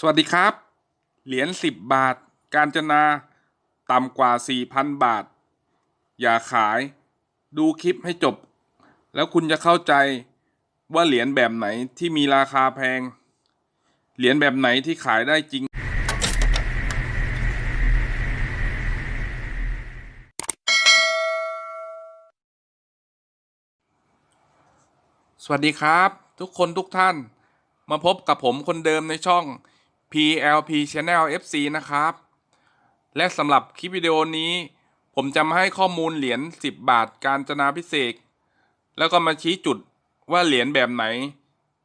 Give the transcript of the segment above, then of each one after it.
สวัสดีครับ เหรียญสิบบาท การจนาต่ำกว่าสี่พันบาท อย่าขาย ดูคลิปให้จบ แล้วคุณจะเข้าใจว่าเหรียญแบบไหนที่มีราคาแพง เหรียญแบบไหนที่ขายได้จริง สวัสดีครับ ทุกคนทุกท่าน มาพบกับผมคนเดิมในช่อง PLP Channel FC นะครับ และสำหรับคลิปวิดีโอนี้ ผมจะมาให้ข้อมูลเหรียญ 10 บาทการจนาพิเศษ แล้วก็มาชี้จุดว่าเหรียญแบบไหน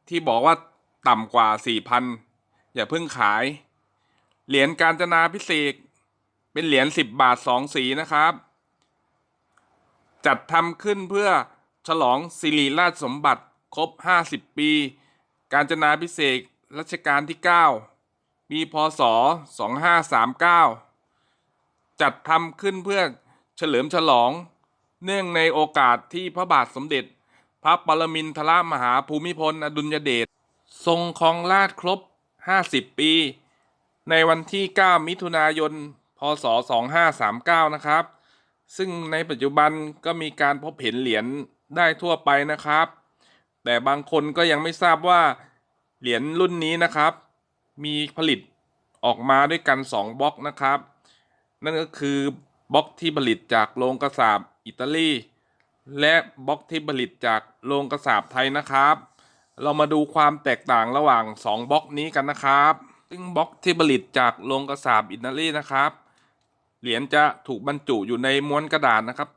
ที่บอกว่าต่ำกว่า 4,000 อย่าเพิ่งขาย เหรียญการจนาพิเศษ เป็นเหรียญ 10 บาท 2 สีนะครับ จัดทำขึ้นเพื่อฉลองสิริราชสมบัติครบ 50 ปี การจนาพิเศษรัชกาลที่ 9 ปีพศ 2539 จัดทำขึ้นเพื่อเฉลิมฉลอง เนื่องในโอกาสที่พระบาทสมเด็จ พระปรมินทรมหาภูมิพลอดุลยเดชทรงครองราชครบ 50 ปี ในวันที่ 9 มิถุนายน พศ 2539 นะครับ ซึ่งในปัจจุบันก็มีการพบเห็นเหรียญได้ทั่วไปนะครับ แต่บางคนก็ยังไม่ทราบว่าเหรียญรุ่นนี้นะครับ มีผลิตออกมาด้วยกัน 2บล็อกนะครับ นั่นก็คือบล็อกที่ผลิตจากโรงกระสาบอิตาลี และบล็อกที่ผลิตจากโรงกระสาบไทยนะครับ เรามาดูความแตกต่างระหว่าง 2บล็อกนี้กันนะครับ ซึ่งบล็อกที่ผลิตจากโรงกระสาบอิตาลีนะครับ เหรียญจะถูกบรรจุอยู่ในม้วนกระดาษนะครับ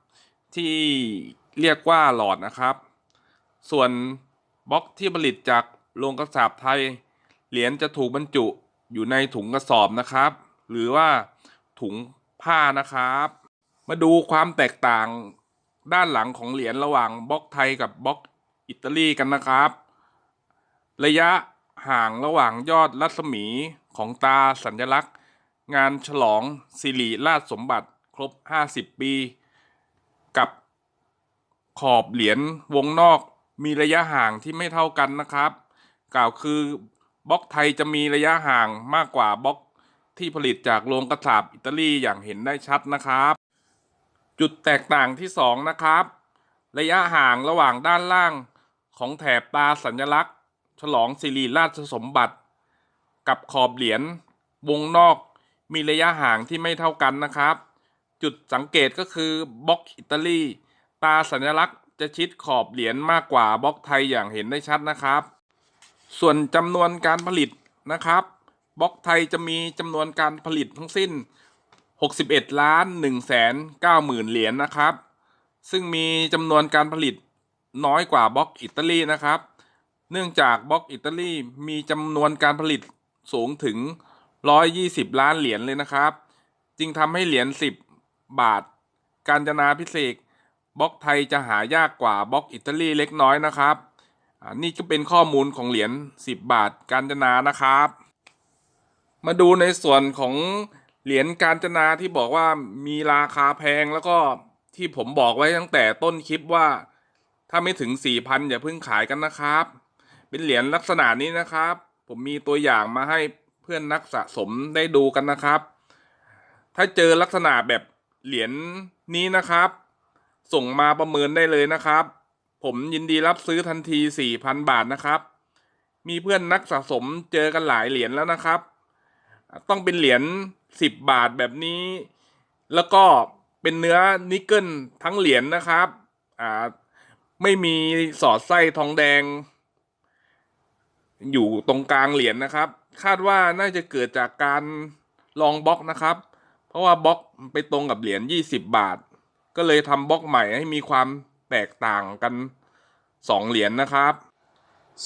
ที่เรียกว่าหลอดนะครับ ส่วนบล็อกที่ผลิตจากโรงกระสาบไทย เหรียญจะถูกบรรจุอยู่ในถุงกระสอบนะครับ หรือว่าถุงผ้านะครับ มาดูความแตกต่างด้านหลังของเหรียญระหว่างบล็อกไทยกับบล็อกอิตาลีกันนะครับ ระยะห่างระหว่างยอดรัศมีของตาสัญลักษณ์ งานฉลองสิริราชสมบัติครบ 50 ปี กับขอบเหรียญวงนอกมีระยะห่างที่ไม่เท่ากันนะครับ กล่าวคือ บล็อกไทยจะมีระยะห่างมากกว่าบล็อกที่ผลิตจากโรงกระสาบอิตาลีอย่างเห็นได้ชัดนะครับ จุดแตกต่างที่สองนะครับ ระยะห่างระหว่างด้านล่างของแถบตาสัญลักษณ์ ฉลองสิริราชสมบัติ กับขอบเหรียญวงนอกมีระยะห่างที่ไม่เท่ากันนะครับ จุดสังเกตก็คือบล็อกอิตาลีตาสัญลักษณ์จะชิดขอบเหรียญมากกว่าบล็อกไทยอย่างเห็นได้ชัดนะครับ ส่วนจำนวนการผลิตนะครับบล็อกไทยจะมีจำนวนการผลิตทั้งสิ้น 61ล้าน1แสน9หมื่นเหรียญนะครับ ซึ่งมีจำนวนการผลิตน้อยกว่าบล็อกอิตาลีนะครับ เนื่องจากบล็อกอิตาลีมีจำนวนการผลิตสูงถึง 120 ล้านเหรียญเลยนะครับ จึงทำให้เหรียญ10 บาท การจนาพิเศษบล็อกไทยจะหายากกว่าบล็อกอิตาลีเล็กน้อยนะครับ อ่านี่ก็เป็นข้อมูลของเหรียญ10 บาทการจนานะครับ มาดูในส่วนของเหรียญการจนาที่บอกว่ามีราคาแพงแล้วก็ที่ผมบอกไว้ตั้งแต่ต้นคลิปว่า ถ้าไม่ถึง 4,000 อย่าเพิ่งขายกันนะครับ เป็นเหรียญลักษณะนี้นะครับ ผมมีตัวอย่างมาให้เพื่อนนักสะสมได้ดูกันนะครับ ถ้าเจอลักษณะแบบเหรียญนี้นะครับ ส่งมาประเมินได้เลยนะครับ ผมยินดีรับซื้อทันที 4,000 บาทนะครับ มีเพื่อนนักสะสมเจอกันหลายเหรียญแล้วนะครับ ต้องเป็นเหรียญ10 บาทแบบนี้ แล้วก็เป็นเนื้อนิกเกิลทั้งเหรียญนะครับอ่าไม่มีสอดไส้ทองแดง อยู่ตรงกลางเหรียญนะครับ คาดว่าน่าจะเกิดจากการลองบล็อกนะครับ เพราะว่าบล็อกไปตรงกับเหรียญ20 บาท ก็เลยทำบล็อกใหม่ให้มีความ แตกต่างกัน 2 เหรียญนะครับ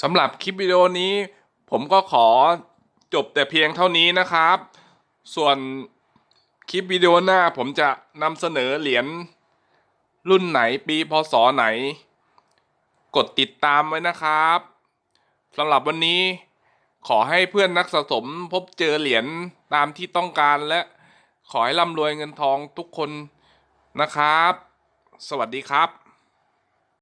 สำหรับคลิปวิดีโอนี้ ผมก็ขอจบแต่เพียงเท่านี้นะครับ ส่วนคลิปวิดีโอหน้าผมจะนำเสนอเหรียญรุ่นไหนปีพศไหน กดติดตามไว้นะครับสำหรับวันนี้ขอให้เพื่อนนักสะสมพบเจอเหรียญตามที่ต้องการและขอให้ร่ำรวยเงินทองทุกคนนะครับ สวัสดีครับ